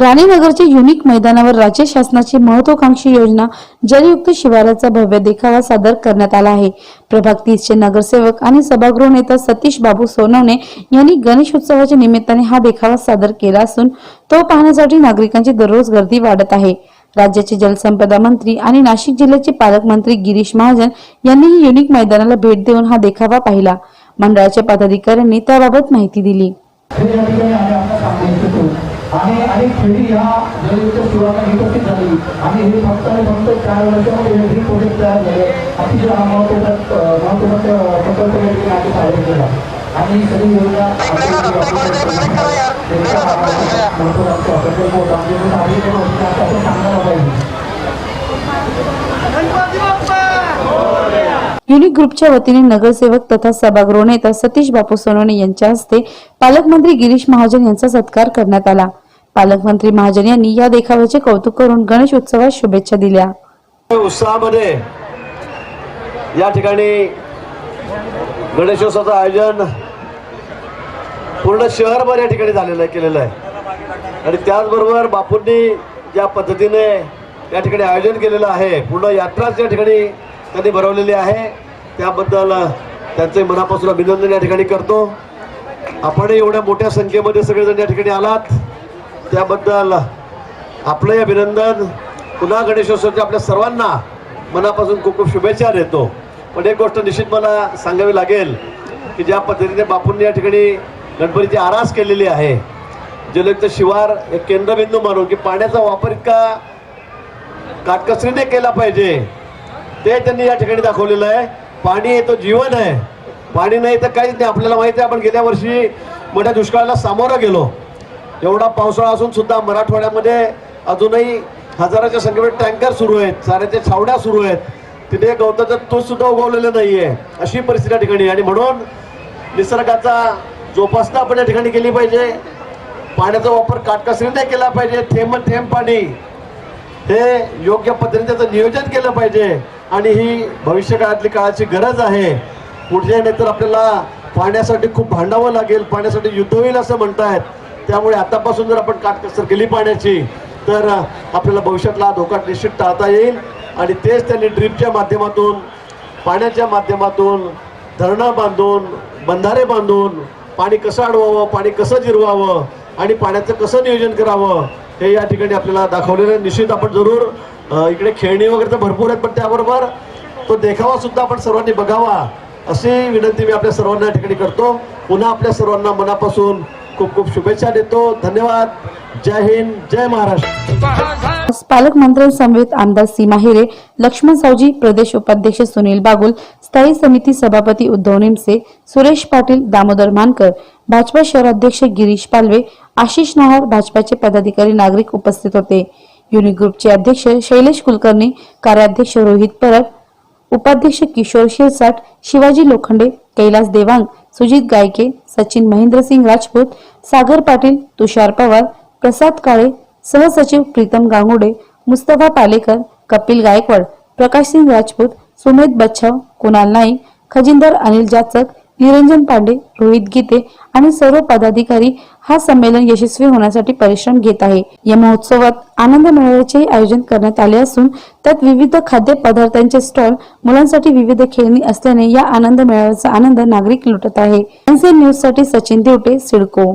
राणीनगरच्या unique मैदानावर राज्य शासनाची महत्वाकांक्षी योजना जलयुक्त शिवाराचा भव्य देखावा सादर करण्यात आला आहे. प्रभाग तीसचे नगरसेवक आणि सभागृह नेता सतीश बाबू सोनवणे यांनी गणेश उत्सवाच्या निमित्ताने हा देखावा सादर केला असून तो पाहण्यासाठी नागरिकांची दररोज गर्दी वाढत आहे. राज्याचे जलसंपदा मंत्री आणि नाशिक जिल्ह्याचे पालकमंत्री गिरीश महाजन यांनीही युनिक मैदानाला भेट देऊन हा देखावा पाहिला. मंडळाच्या पदाधिकाऱ्यांनी त्याबाबत माहिती दिली हे या ठिकाणी आम्ही आपला काम करू शकतो आणि अनेक पिढी ह्या जलयुक्त शिवाला विकसित झाली आणि हे फक्त आणि फक्त चार वर्षामध्ये हे प्रोजेक्ट तयार झाले. अतिशय हा महत्त्वाचा महत्त्वाचा प्रकल्प या ठिकाणी आम्ही सादर केला. आणि सगळी योजना महत्त्वाचा प्रकल्प होता. म्हणजे नागरिकांना होता असं आपण सांगायला पाहिजे. युनिक ग्रुपच्या वतीने नगरसेवक तथा सभागृह नेता सतीश बापू सोनवणे यांच्या हस्ते पालकमंत्री गिरीश महाजन यांचा सत्कार करण्यात आला. पालकमंत्री महाजन यांनी या देखाव्याचे कौतुक करून गणेश उत्सवात शुभेच्छा दिल्या. उत्साहामध्ये या ठिकाणी गणेशोत्सवाचं आयोजन पूर्ण शहरभर या ठिकाणी झालेलं आहे केलेलं आहे. आणि त्याचबरोबर बापूंनी ज्या पद्धतीने या ठिकाणी आयोजन केलेलं आहे पूर्ण यात्राच या ठिकाणी त्यांनी भरवलेली आहे. त्याबद्दल त्यांचे मनापासून अभिनंदन या ठिकाणी करतो. आपण एवढ्या मोठ्या संख्येमध्ये सगळेजण या ठिकाणी आलात. त्याबद्दल आपलंही अभिनंदन. पुन्हा गणेशोत्सवच्या आपल्या सर्वांना मनापासून खूप खूप शुभेच्छा देतो. पण एक गोष्ट निश्चित मला सांगावी लागेल की ज्या पद्धतीने बापूंनी या ठिकाणी गणपतीची आरास केलेली आहे जलयुक्त शिवार एक केंद्रबिंदू मानून की पाण्याचा वापर इतका काटकसरीने केला पाहिजे ते त्यांनी या ठिकाणी दाखवलेलं आहे. पाणी हे तो जीवन आहे. पाणी नाही तर काहीच नाही. आपल्याला माहिती आहे आपण गेल्या वर्षी मोठ्या दुष्काळाला सामोरं गेलो. एवढा पावसाळा असून सुद्धा मराठवाड्यामध्ये अजूनही हजाराच्या संख्येमध्ये टँकर सुरू आहेत साऱ्याच्या छावड्या सुरू आहेत. तिथे गवताचा तूस सुद्धा उगवलेला नाहीये अशी परिस्थिती या ठिकाणी आणि म्हणून निसर्गाचा जोपासना आपण या ठिकाणी केली पाहिजे. पाण्याचा वापर काटकसरीने केला पाहिजे. थेंब थेंब पाणी हे योग्य पद्धतीने त्याचं नियोजन केलं पाहिजे. आणि ही भविष्य काळातली काळाची गरज आहे. पुढच्या नाहीतर आपल्याला पाण्यासाठी खूप भांडावं लागेल. पाण्यासाठी युद्ध होईल असं म्हणतायत. त्यामुळे आतापासून जर आपण काटकसर केली पाण्याची तर आपल्याला भविष्यातला धोका निश्चित टाळता येईल आणि तेच त्यांनी ड्रीपच्या माध्यमातून पाण्याच्या माध्यमातून धरणं बांधून बंधारे बांधून पाणी कसं अडवावं पाणी कसं जिरवावं आणि पाण्याचं कसं नियोजन करावं हे या ठिकाणी आपल्याला दाखवलेलं आहे. निश्चित आपण जरूर इकडे खेळणी वगैरे तर भरपूर आहेत पण त्याबरोबर तो देखावा सुद्धा आपण सर्वांनी बघावा अशी विनंती मी आपल्या सर्वांना या ठिकाणी करतो पुन्हा आपल्या सर्वांना मनापासून खूप खूप शुभेच्छा देतो. धन्यवाद. जय हिंद जय महाराष्ट्र. पालकमंत्र्यांसमवेत आमदार सीमा हिरे लक्ष्मण सावजी प्रदेश उपाध्यक्ष सुनील बागुल स्थायी समिती सभापती उद्धव निमसे सुरेश पाटील दामोदर मानकर भाजपा शहराध्यक्ष गिरीश पालवे आशिष नहार भाजपाचे पदाधिकारी नागरिक उपस्थित होते. युनिक ग्रुपचे अध्यक्ष शैलेश कुलकर्णी कार्याध्यक्ष रोहित परब उपाध्यक्ष किशोर शिरसाट शिवाजी लोखंडे कैलास देवांग सुजित गायके सचिन महेंद्रसिंग राजपूत सागर पाटील तुषार पवार प्रसाद काळे सहसचिव प्रीतम गांगुडे मुस्तफा पालेकर कपिल गायकवाड प्रकाशसिंग राजपूत सुमेध बच्छाव कुणाल नाईक खजिंदर अनिल जाचक निरंजन पांडे रोहित गीते आणि सर्व पदाधिकारी हा संमेलन यशस्वी होण्यासाठी परिश्रम घेत आहे. या महोत्सवात आनंद मेळाव्याचे आयोजन करण्यात आले असून त्यात विविध खाद्य पदार्थांचे स्टॉल मुलांसाठी विविध खेळणी असल्याने या आनंद मेळाव्याचा आनंद नागरिक लुटत आहे. एनसीएन न्यूजसाठी सचिन देवटे सिडको.